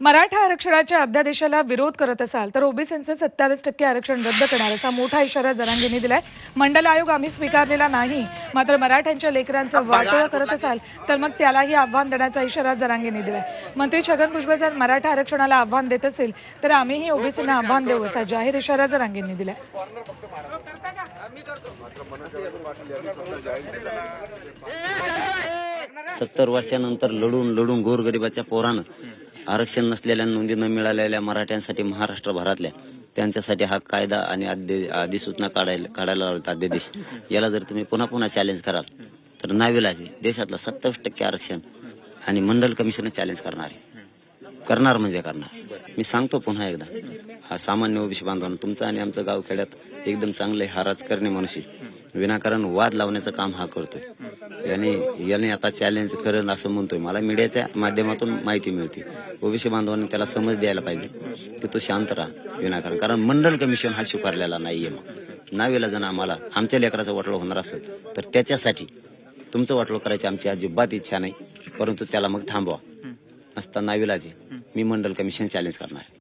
मराठा आरक्षणाच्या अध्यादेशाला विरोध करत असाल तर ओबीसीचं सत्तावीस टक्के आरक्षण रद्द करणार असा मोठा इशारा जरांगेंनी दिलाय. मंडल आयोग आम्ही स्वीकारलेला नाही मात्र मराठ्यांच्या लेकरांचं वाटोळं करत असाल तर मग त्यालाही आव्हान देण्याचा इशारा जरांगेंनी दिलाय. मंत्री छगन भुजबळ जर मराठा आरक्षणाला आव्हान देत असेल तर आम्हीही ओबीसींना आव्हान देऊ असा जाहीर इशारा जरांगेंनी दिलाय. सत्तर वर्षानंतर लढून लढून गोरगरिबाच्या पोरानं आरक्षण नसलेल्या नोंदी न मिळालेल्या मराठ्यांसाठी महाराष्ट्र भरातल्या. त्यांच्यासाठी हा कायदा आणि अधिसूचना काढायला काढायला लावला अध्यादेश याला जर तुम्ही पुन्हा पुन्हा चॅलेंज कराल तर नाविलाजी देशातलं सत्तावीस टक्के आरक्षण आणि मंडल कमिशन चॅलेंज करणार. आहे करणार म्हणजे करणार. मी सांगतो पुन्हा एकदा हा सामान्य ओबीसी बांधवांना तुमचं आणि आमचं गाव खेड्यात एकदम चांगलं आहे हा राजकारणी मनुष्य. विनाकारण वाद लावण्याचं काम हा करतोय. याने याने आता चॅलेंज करेन असं म्हणतोय. मला मीडियाच्या माध्यमातून माहिती मिळते. ओबीसी बांधवांनी त्याला समज द्यायला पाहिजे की तू शांत राहा विनाकारण. कारण मंडल कमिशन हा स्वीकारलेला नाहीये मग. नावेला जण आम्हाला आमच्या लेकराचं वाटलं होणार असेल तर त्याच्यासाठी तुमचं वाटलं करायची आमची अजिबात इच्छा नाही परंतु त्याला मग थांबवा. नसता नाविलाजी मी मंडल कमिशन चॅलेंज करणार